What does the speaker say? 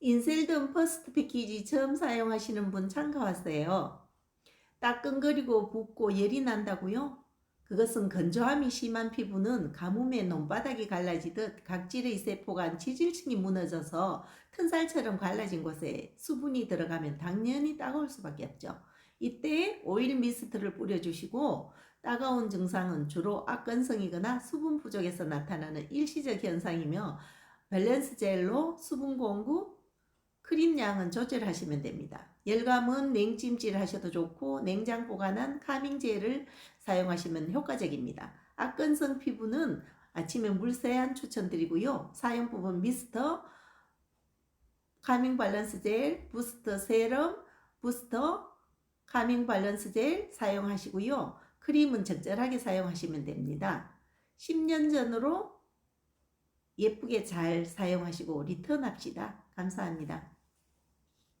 인셀든 퍼스트 패키지 처음 사용하시는 분 참가 왔어요. 따끈거리고 붓고 열이 난다고요? 그것은 건조함이 심한 피부는 가뭄에 논바닥이 갈라지듯 각질의 세포가 지질층이 무너져서 튼살처럼 갈라진 곳에 수분이 들어가면 당연히 따가울 수밖에 없죠. 이때 오일 미스트를 뿌려주시고 따가운 증상은 주로 악건성이거나 수분 부족에서 나타나는 일시적 현상이며 밸런스 젤로 수분 공급, 양은 조절하시면 됩니다. 열감은 냉찜질 하셔도 좋고 냉장 보관한 카밍 젤을 사용하시면 효과적입니다. 악건성 피부는 아침에 물세안 추천드리고요. 사용법은 미스터, 카밍 밸런스 젤, 부스터 세럼, 부스터, 카밍 밸런스 젤 사용하시고요. 크림은 적절하게 사용하시면 됩니다. 10년 전으로 예쁘게 잘 사용하시고 리턴합시다. 감사합니다.